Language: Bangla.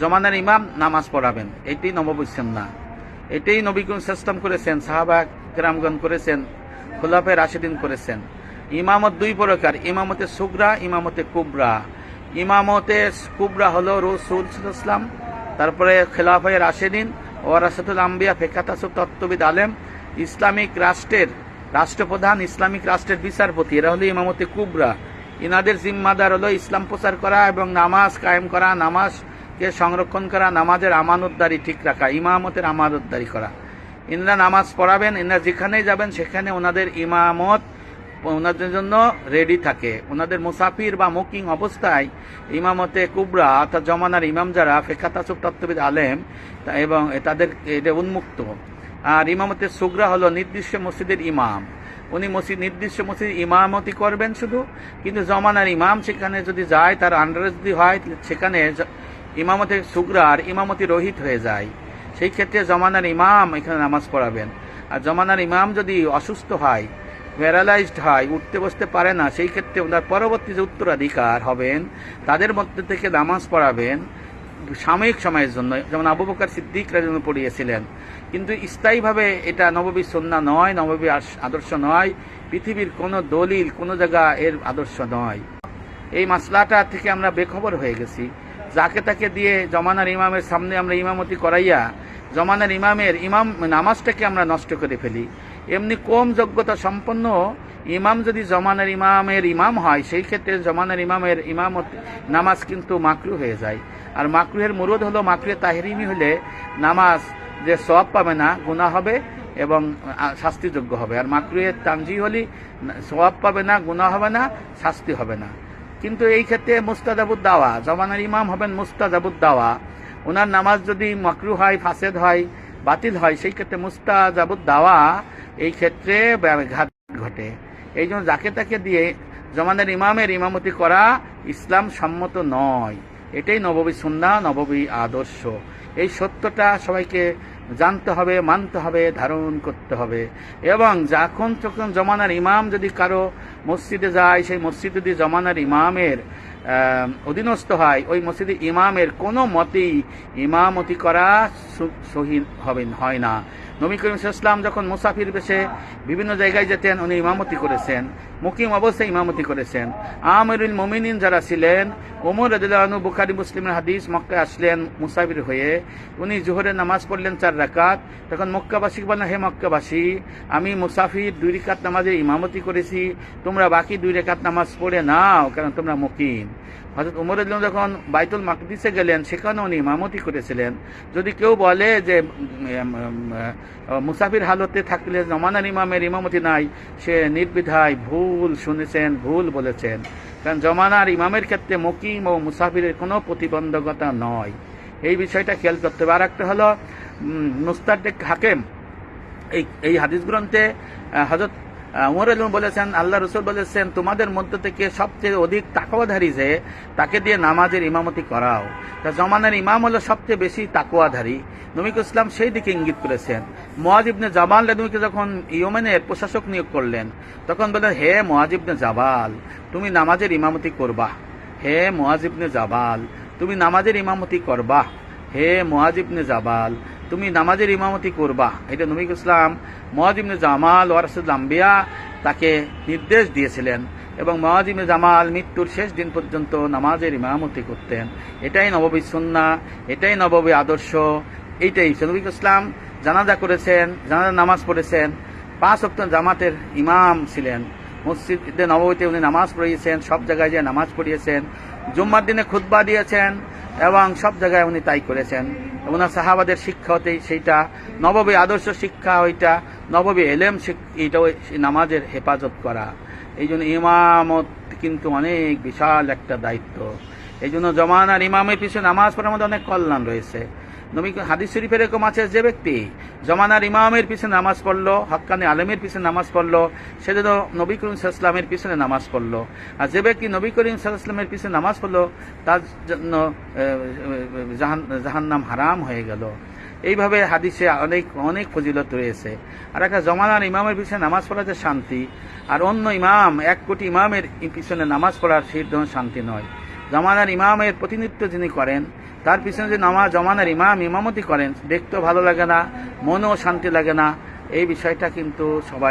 জমানার ইমাম নামাজ পড়াবেন। এটাই নববৈশ্যম না। এটাই নবী করিম সাল্লাম করেছেন, সাহাবা গ্রামগণ করেছেন খোলাফে রাশেদিন করেছেন। ইমামত দুই প্রকার, ইমামতে সুগরা, ইমামতে কুবরা। ইমামতে কুবরা হলো রসুল ইসলাম তারপরে খেলাফায় রাশেদিন ও রাশেদুল আম্বিয়া ফেকাতাসুব তত্ত্ববিদ আলেম, ইসলামিক রাষ্ট্রের রাষ্ট্রপ্রধান, ইসলামিক রাষ্ট্রের বিচারপতি, এরা হলো ইমামতে কুবরা। ইনাদের জিম্মাদার হলো ইসলাম প্রচার করা এবং নামাজ কায়েম করা নামাজকে সংরক্ষণ করা, নামাজের আমানতদারি ঠিক রাখা, ইমামতের আমানতদারি করা। ইনরা নামাজ পড়াবেন, ইনরা যেখানে যাবেন, সেখানে ওনাদের ইমামত ওনাদের জন্য রেডি থাকে। ওনাদের মুসাফির বা মুকিং অবস্থায় ইমামতে কুবরা অর্থাৎ জমানার ইমাম যারা, ফেকাতাসুব তত্ত্ববিদ আলেম এবং তাদের এটা উন্মুক্ত। আর ইমামতে সুগরা হলো নির্দিষ্ট মসজিদের ইমাম। উনি মসজিদ, নির্দিষ্ট মসজিদ ইমামতি করবেন শুধু, কিন্তু জমানার ইমাম সেখানে যদি যায়, তার আন্ডারে যদি হয়, সেখানে ইমামতে সুগরার ইমামতি রহিত হয়ে যায়। সেই ক্ষেত্রে জমানার ইমাম এখানে নামাজ পড়াবেন। আর জমানার ইমাম যদি অসুস্থ হয়, প্যারালাইজড হয়, উঠতে বসতে পারে না, সেই ক্ষেত্রে ওনার পরবর্তী যে উত্তরাধিকার হবেন, তাদের মধ্যে থেকে নামাজ পড়াবেন সাময়িক সময়ের জন্য। যেমন আবু বকর সিদ্দিকরা জন্য পড়িয়েছিলেন। কিন্তু স্থায়ীভাবে এটা নববী সন্না নয়, নববী আদর্শ নয়। পৃথিবীর কোনো দলিল কোনো জায়গা এর আদর্শ নয়। এই মাসলাটা থেকে আমরা বেখবর হয়ে গেছি। যাকে তাকে দিয়ে জমানার ইমামের সামনে আমরা ইমামতি করাইয়া জমানার ইমামের ইমাম নামাজটাকে আমরা নষ্ট করে ফেলি। এমনি কম যোগ্যতা সম্পন্ন ইমাম যদি জমানার ইমামের ইমাম হয়, সেই ক্ষেত্রে জমানার ইমামের ইমামত নামাজ কিন্তু মাকরু হয়ে যায়। আর মাকরুহের মুরদ হলো, মাকরুহে তাহরিমি হলে নামাজ যে সব পাবে না গুণা হবে এবং শাস্তিযোগ্য হবে। আর মাকরুহের তানজি হলি সওয়াব পাবে না গুণা হবে না, শাস্তি হবে না। কিন্তু এই ক্ষেত্রে মুস্তাজাবুদ দাওয়া জমানার ইমাম হবেন মুস্তাজাবুদ দাওয়া ওনার নামাজ যদি মাকরু হয়, ফাসেদ হয়, বাতিল হয়, সেই ক্ষেত্রে মুস্তাজাবুদ দাওয়া এই ক্ষেত্রে ব্যাঘাত ঘটে। এই জন্য যাকে তাকে দিয়ে জমানের ইমামের ইমামতি করা ইসলাম সম্মত নয়। এটাই নববী সুন্না নববী আদর্শ। এই সত্যটা সবাইকে জানতে হবে, মানতে হবে, ধারণ করতে হবে। এবং যখন তখন জমানার ইমাম যদি কারও মসজিদে যায়, সেই মসজিদ যদি জমানার ইমামের অধীনস্থ হয়, ওই মসজিদে ইমামের কোনো মতেই ইমামতি করা সু- সহি হবে, হয় না। নবী করিম ইসলাম যখন মুসাফির বেশে বিভিন্ন জায়গায় যেতেন, উনি ইমামতি করেছেন। মুকিম অবস্থায় ইমামতি করেছেন। আমিরুল মমিনিন যারা ছিলেন, ওমর রদুল্লাহনু বুখারি, মুসলিমের হাদিস মক্কায় আসলেন মুসাফির হয়ে। উনি জোহরের নামাজ পড়লেন চার রাকাত। তখন মক্কাবাসী বললেন, হে মক্কাবাসী, আমি মুসাফির দুই রেখাত নামাজের ইমামতি করেছি। তোমরা বাকি দুই রেখাত নামাজ পড়ে নাও, কারণ তোমরা মুকিম। হজরত উমর যখন বাইতুল মাকদিসে গেলেন সেখানে উনি ইমামতি করেছিলেন। যদি কেউ বলে যে মুসাফির হালতে থাকলে জমানার ইমামের ইমামতি নাই, সে নির্বিধায় ভুল শুনেছেন, ভুল বলেছেন। কারণ জমানার ইমামের ক্ষেত্রে মকিম ও মুসাফিরের কোনো প্রতিবন্ধকতা নয়। এই বিষয়টা খেয়াল করতে হবে। আর একটা হলো মুস্তাদ্দেক হাকেম। এই এই হাদিস গ্রন্থে হজরত উমর আলম বলেছেন, আল্লাহ রসুল বলেছেন, তোমাদের মধ্য থেকে সবচেয়ে অধিক তাকওয়াধারী যে, তাকে দিয়ে নামাজের ইমামতি করাও। তা জমানার ইমাম হলো সবচেয়ে বেশি তাকওয়াধারী। নমিক ইসলাম সেই দিকে ইঙ্গিত করেছেন। মোয়াজ ইবনে জাবাল নবীকে যখন ইয়েমেনের প্রশাসক নিয়োগ করলেন, তখন বললেন, হে মোয়াজ ইবনে জাবাল, তুমি নামাজের ইমামতি করবা। হে মোয়াজ ইবনে জাবাল, তুমি নামাজের ইমামতি করবা। হে মোয়াজ ইবনে জাবাল তুমি নামাজের ইমামতি করবা। এটা নবী ইসলাম মোয়াজ ইবনে জামাল ওয়ারসুল তাকে নির্দেশ দিয়েছিলেন এবং মোয়াজ জামাল মৃত্যুর শেষ দিন পর্যন্ত নামাজের ইমামতি করতেন। এটাই নববী সুন্না, এটাই নববী আদর্শ, এইটাই। নবী ইসলাম জানাজা করেছেন, জানাজা নামাজ পড়েছেন, পাঁচ অক্ট জামাতের ইমাম ছিলেন। মসজিদে নবমীতে উনি নামাজ পড়িয়েছেন, সব জায়গায় যে নামাজ পড়িয়েছেন, জুম্মার দিনে খুতবা দিয়েছেন এবং সব জায়গায় উনি তাই করেছেন। ওনার সাহাবাদের শিক্ষা হতেই সেইটা, নববী আদর্শ শিক্ষা ওইটা, নববী এলেম সেই নামাজের হেফাজত করা। এই জন্য ইমামত কিন্তু অনেক বিশাল একটা দায়িত্ব। এই জন্য জমানার ইমামের পিছনে নামাজ পড়ার মধ্যে অনেক কল্যাণ রয়েছে। নবী হাদিস শরীফের এরকম আছে, যে ব্যক্তি জমানার ইমামের পিছনে নামাজ পড়ল হক্কানি আলমের পিছনে নামাজ পড়ল সে যেন নবী করিম সাল্লামের পিছনে নামাজ পড়ল। আর যে ব্যক্তি নবী করিম সাল্লামের পিছনে নামাজ পড়ল, তার জন্য জাহান, জাহান্নাম হারাম হয়ে গেল। এইভাবে হাদিসে অনেক অনেক ফজিলত রয়েছে। আর একটা জমানার ইমামের পিছনে নামাজ পড়া যে শান্তি, আর অন্য ইমাম, এক কোটি ইমামের পিছনে নামাজ পড়ার সেই শান্তি নয়। জমানার ইমামের প্রতিনিধিত্ব যিনি করেন তার পিছনে যে নামা জমানের ইমাম, ইমামতি করেন, দেখতেও ভালো লাগে না, মনেও শান্তি লাগে না, এই বিষয়টা কিন্তু সবাই